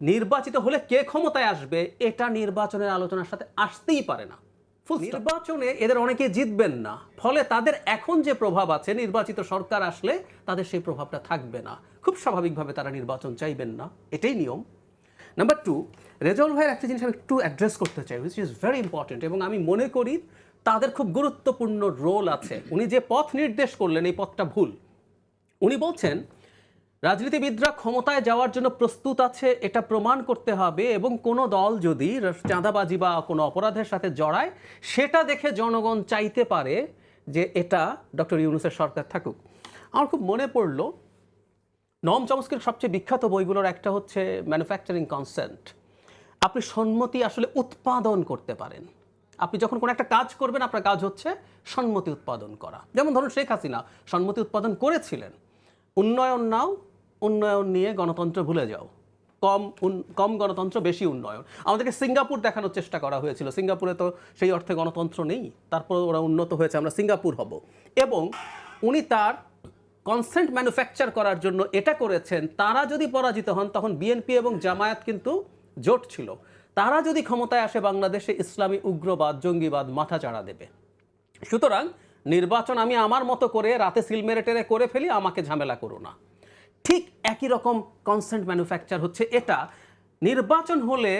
নির্বাচিত হলে কে ক্ষমতায় আসবে, এটা নির্বাচনের আলোচনার সাথে আসতেই পারে না। নির্বাচনে এদের অনেকে জিতবেন না, ফলে তাদের এখন যে প্রভাব আছে, নির্বাচিত সরকার আসলে তাদের সেই প্রভাবটা থাকবে না। খুব স্বাভাবিকভাবে তারা নির্বাচন চাইবেন না, এটাই নিয়ম। নাম্বার টু রেজাউল ভাইয়ের একটা জিনিস আমি একটু অ্যাড্রেস করতে চাই উইচ ইজ ভেরি ইম্পর্টেন্ট এবং আমি মনে করি তাদের খুব গুরুত্বপূর্ণ রোল আছে। উনি যে পথ নির্দেশ করলেন, এই পথটা ভুল। উনি বলছেন রাজনীতিবিদরা ক্ষমতায় যাওয়ার জন্য প্রস্তুত আছে, এটা প্রমাণ করতে হবে। এবং কোনো দল যদি চাঁদাবাজি বা কোনো অপরাধের সাথে জড়ায়, সেটা দেখে জনগণ চাইতে পারে যে এটা ডক্টর ইউনুসের সরকার থাকুক। আমার খুব মনে পড়ল নম চমস্কির সবচেয়ে বিখ্যাত বইগুলোর একটা হচ্ছে ম্যানুফ্যাকচারিং কনসেন্ট আপনি সম্মতি আসলে উৎপাদন করতে পারেন। আপনি যখন কোনো একটা কাজ করবেন, আপনার কাজ হচ্ছে সম্মতি উৎপাদন করা। যেমন ধরুন শেখ হাসিনা সম্মতি উৎপাদন করেছিলেন। উন্নয়ন নাও উন্নয়ন নিয়ে গণতন্ত্র ভুলে যাও। কম উন- কম গণতন্ত্র, বেশি উন্নয়ন। আমাদেরকে সিঙ্গাপুর দেখানোর চেষ্টা করা হয়েছিল। সিঙ্গাপুরে তো সেই অর্থে গণতন্ত্র নেই। তারপর ওরা উন্নত হয়েছে, আমরা সিঙ্গাপুর হব। এবং উনি তার কনসেন্ট ম্যানুফ্যাকচার করার জন্য এটা করেছেন, তারা যদি পরাজিত হন, তখন বিএনপি এবং জামায়াত কিন্তু জোট ছিল। তারা যদি ক্ষমতায় আসে, বাংলাদেশে ইসলামী উগ্রবাদ, জঙ্গিবাদ মাথা চাড়া দেবে। সুতরাং নির্বাচন আমি আমার মতো করে, রাতে সিল মেরে টেরে করে ফেলি, আমাকে ঝামেলা করো না। ঠিক একই রকম কনসেন্ট ম্যানুফ্যাকচার হচ্ছে এটা। নির্বাচন হলে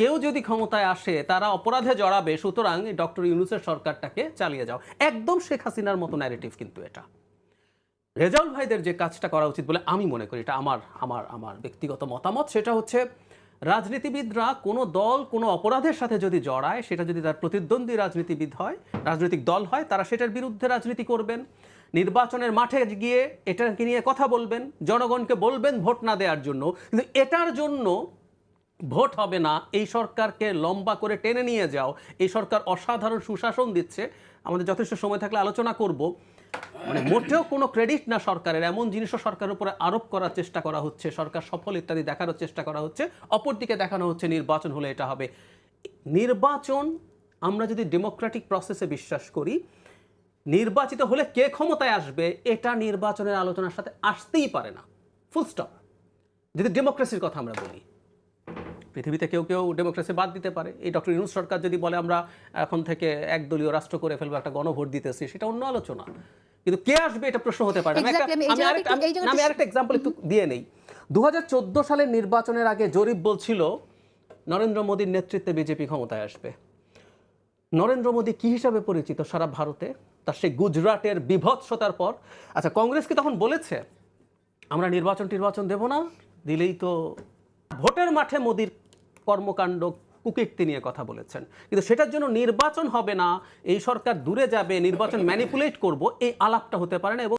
কেউ যদি ক্ষমতায় আসে, তারা অপরাধে জড়াবে, সুতরাং ডক্টর ইউনুসের সরকারটাকে চালিয়ে যাও। একদম শেখ হাসিনার মতো ন্যারেটিভ কিন্তু এটা। রেজাউল ভাইদের যে কাজটা করা উচিত বলে আমি মনে করি, এটা আমার আমার আমার ব্যক্তিগত মতামত, সেটা হচ্ছে রাজনীতিবিদরা কোনো দল কোনো অপরাধের সাথে যদি জড়ায়, সেটা যদি তার প্রতিদ্বন্দ্বী রাজনীতিবিদ হয়, রাজনৈতিক দল হয়, তারা সেটার বিরুদ্ধে রাজনীতি করবেন। নির্বাচনের মাঠে গিয়ে এটাকে নিয়ে কথা বলবেন, জনগণকে বলবেন ভোট না দেওয়ার জন্য। কিন্তু এটার জন্য ভোট হবে না। এই সরকারকে লম্বা করে টেনে নিয়ে যাও। এই সরকার অসাধারণ সুশাসন দিচ্ছে। আমাদের যথেষ্ট সময় থাকলে আলোচনা করব। মানে মোটেও কোনো ক্রেডিট না সরকারের। এমন জিনিসও সরকারের উপরে আরোপ করার চেষ্টা করা হচ্ছে। সরকার সফল ইত্যাদি দেখানোর চেষ্টা করা হচ্ছে। অপরদিকে দেখানো হচ্ছে নির্বাচন হলে এটা হবে। নির্বাচন আমরা যদি ডেমোক্রেটিক প্রসেসে বিশ্বাস করি নির্বাচিত হলে কে ক্ষমতায় আসবে এটা নির্বাচনের আলোচনার সাথে আসতেই পারে না। ফুল স্টপ যদি ডেমোক্রেসির কথা আমরা বলি পৃথিবীতে কেউ কেউ ডেমোক্রেসি বাদ দিতে পারে। এই ডক্টর ইউনুস সরকার যদি বলে আমরা এখন থেকে একদলীয় রাষ্ট্র করে ফেলব একটা গণভোট দিতেছি সেটা অন্য আলোচনা। কিন্তু কে আসবে এটা প্রশ্ন হতে পারে আরেকটা- আমি আরেকটা এক্সাম্পল একটু দিয়ে নেই। দু হাজার চোদ্দ সালের নির্বাচনের আগে জরিপ বলছিল নরেন্দ্র মোদীর নেতৃত্বে বিজেপি ক্ষমতায় আসবে। নরেন্দ্র মোদী কি হিসাবে পরিচিত সারা ভারতে? তার সেই গুজরাটের বিভৎসতার পর। আচ্ছা কংগ্রেস কি তখন বলেছে, আমরা নির্বাচন টির্বাচন দেব না, দিলেই তো ভোটের মাঠে মোদির কর্মকাণ্ড, কুকীর্তি নিয়ে কথা বলেছেন। কিন্তু সেটার জন্য নির্বাচন হবে না, এই সরকার দূরে যাবে, নির্বাচন ম্যানিপুলেট করব, এই আলাপটা হতে পারে না এবং